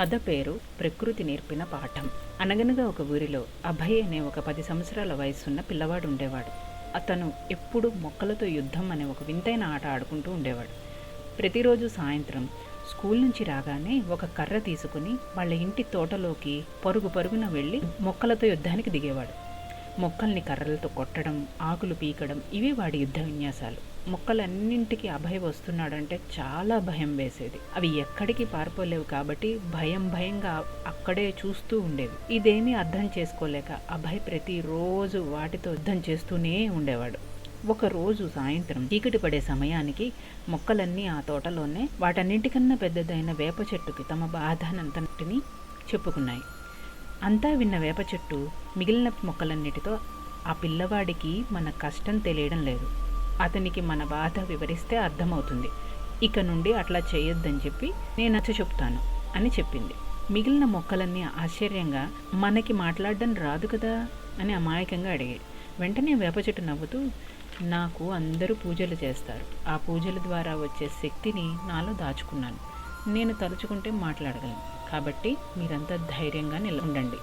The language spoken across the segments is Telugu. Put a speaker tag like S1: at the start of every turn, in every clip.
S1: కథ పేరు ప్రకృతి నేర్పిన పాఠం. అనగనగా ఒక ఊరిలో అభయ్ అనే ఒక పది సంవత్సరాల వయసున్న పిల్లవాడు ఉండేవాడు. అతను ఎప్పుడు మొక్కలతో యుద్ధం అనే ఒక వింతైన ఆట ఆడుకుంటూ ఉండేవాడు. ప్రతిరోజు సాయంత్రం స్కూల్ నుంచి రాగానే ఒక కర్ర తీసుకుని వాళ్ళ ఇంటి తోటలోకి పరుగు పరుగున వెళ్ళి మొక్కలతో యుద్ధానికి దిగేవాడు. మొక్కల్ని కర్రలతో కొట్టడం ఆకులు పీకడం ఇవి వాడి యుద్ధ విన్యాసాలు. మొక్కలన్నింటికి అభయ వస్తున్నాడంటే చాలా భయం వేసేది. అవి ఎక్కడికి పారిపోలేవు కాబట్టి భయం భయంగా అక్కడే చూస్తూ ఉండేవి. ఇదేమీ అర్థం చేసుకోలేక అభయ్ ప్రతిరోజు వాటితో యుద్ధం చేస్తూనే ఉండేవాడు. ఒకరోజు సాయంత్రం చీకటి పడే సమయానికి మొక్కలన్నీ ఆ తోటలోనే వాటన్నింటికన్నా పెద్దదైన వేప చెట్టుకి తమ బాధనంతటిని చెప్పుకున్నాయి. అంతా విన్న వేప చెట్టు మిగిలిన మొక్కలన్నిటితో ఆ పిల్లవాడికి మన కష్టం తెలియడం లేదు. అతనికి మన బాధ వివరిస్తే అర్థమవుతుంది. ఇక నుండి అట్లా చేయొద్దని చెప్పి నేను నచ్చ చెప్తాను అని చెప్పింది. మిగిలిన మొక్కలన్నీ ఆశ్చర్యంగా మనకి మాట్లాడడం రాదు కదా అని అమాయకంగా అడిగాడు వెంటనే వేప చెట్టు నవ్వుతూ నాకు అందరూ పూజలు చేస్తారు. ఆ పూజల ద్వారా వచ్చే శక్తిని నాలో దాచుకున్నాను. నేను తలుచుకుంటే మాట్లాడగలను. కాబట్టి మీరంతా ధైర్యంగా నిల ఉండండి.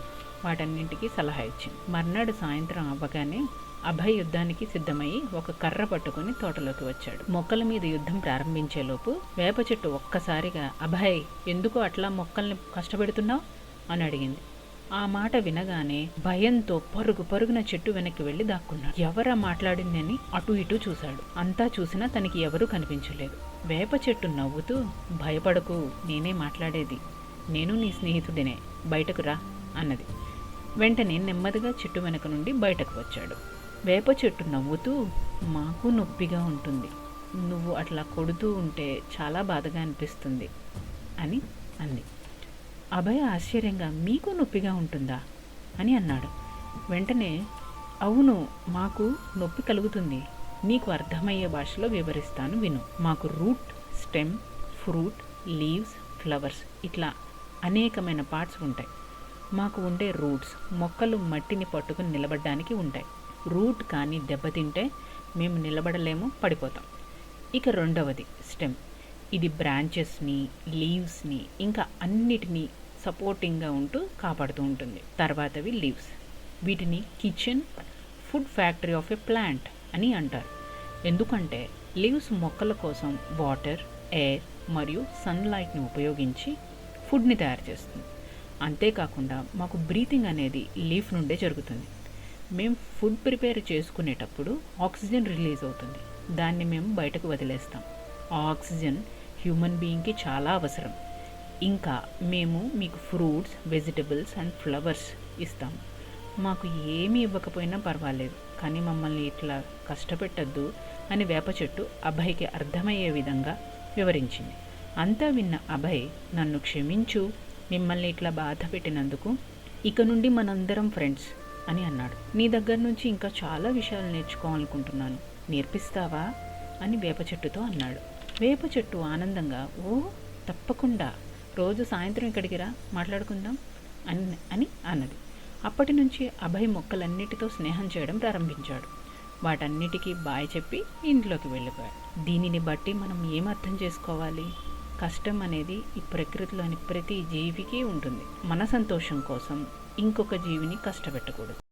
S1: వాటన్నింటికి సలహా ఇచ్చింది మర్నాడు సాయంత్రం అవ్వగానే అభయ్ యుద్ధానికి సిద్ధమయ్యి ఒక కర్ర పట్టుకుని తోటలోకి వచ్చాడు. మొక్కల మీద యుద్ధం ప్రారంభించేలోపు వేప చెట్టు ఒక్కసారిగా అభయ్ ఎందుకు అట్లా మొక్కల్ని కష్టపెడుతున్నావు? అని అడిగింది. ఆ మాట వినగానే భయంతో పరుగు పరుగున చెట్టు వెనక్కి వెళ్ళి దాక్కున్నాడు. ఎవరా మాట్లాడిందని అటు ఇటు చూశాడు. అంతా చూసినా తనకి ఎవరూ కనిపించలేదు. వేప చెట్టు నవ్వుతూ భయపడకు నేనే మాట్లాడేది. నేను నీ స్నేహితుడినే. బయటకు రా అన్నది. వెంటనే నెమ్మదిగా చెట్టు వెనక నుండి బయటకు వచ్చాడు. వేప చెట్టు నవ్వుతూ మాకు నొప్పిగా ఉంటుంది. నువ్వు అట్లా కొడుతూ ఉంటే చాలా బాధగా అనిపిస్తుంది అని అంది. అభయ ఆశ్చర్యంగా మీకు నొప్పిగా ఉంటుందా? అని అన్నాడు. వెంటనే అవును మాకు నొప్పి కలుగుతుంది. నీకు అర్థమయ్యే భాషలో వివరిస్తాను విను. మాకు root stem fruit leaves flowers ఇట్లా అనేకమైన పార్ట్స్ ఉంటాయి. మాకు ఉండే రూట్స్ మొక్కలు మట్టిని పట్టుకుని నిలబడడానికి ఉంటాయి. రూట్ కానీ దెబ్బతింటే మేము నిలబడలేము పడిపోతాం. ఇక రెండవది స్టెమ్ ఇది బ్రాంచెస్ని లీవ్స్ని ఇంకా అన్నిటినీ సపోర్టింగ్గా ఉంటూ కాపాడుతూ ఉంటుంది. తర్వాతవి లీవ్స్ వీటిని kitchen food factory of a plant అని అంటారు. ఎందుకంటే లీవ్స్ మొక్కల కోసం వాటర్ ఎయిర్ మరియు సన్లైట్ని ఉపయోగించి ఫుడ్ని తయారు చేస్తుంది. అంతేకాకుండా మాకు బ్రీతింగ్ అనేది లీఫ్ నుండే జరుగుతుంది. మేము ఫుడ్ ప్రిపేర్ చేసుకునేటప్పుడు ఆక్సిజన్ రిలీజ్ అవుతుంది. దాన్ని మేము బయటకు వదిలేస్తాం. ఆ ఆక్సిజన్ హ్యూమన్ బీయింగ్కి చాలా అవసరం. ఇంకా మేము మీకు ఫ్రూట్స్ వెజిటబుల్స్ అండ్ ఫ్లవర్స్ ఇస్తాం. మాకు ఏమీ ఇవ్వకపోయినా పర్వాలేదు కానీ మమ్మల్ని ఇట్లా కష్టపెట్టద్దు అని వేప చెట్టు అభయ్కి అర్థమయ్యే విధంగా వివరించింది. అంతా విన్న అభయ్ నన్ను క్షమించు మిమ్మల్ని ఇట్లా బాధ పెట్టినందుకు ఇక నుండి మనందరం ఫ్రెండ్స్ అని అన్నాడు. నీ దగ్గర నుంచి ఇంకా చాలా విషయాలు నేర్చుకోవాలనుకుంటున్నాను. నేర్పిస్తావా? అని వేప చెట్టుతో అన్నాడు. వేప చెట్టు ఆనందంగా ఓ తప్పకుండా రోజు సాయంత్రం ఇక్కడికి రా మాట్లాడుకుందాం అని అని అన్నది. అప్పటి నుంచి అభయ్ మొక్కలన్నిటితో స్నేహం చేయడం ప్రారంభించాడు. వాటన్నిటికీ బాయ్ చెప్పి ఇంట్లోకి వెళ్ళిపోయాడు. దీనిని బట్టి మనం ఏం అర్థం చేసుకోవాలి? కష్టం అనేది ఈ ప్రకృతిలోని ప్రతి జీవికి ఉంటుంది. మన సంతోషం కోసం ఇంకొక జీవిని కష్టపెట్టకూడదు.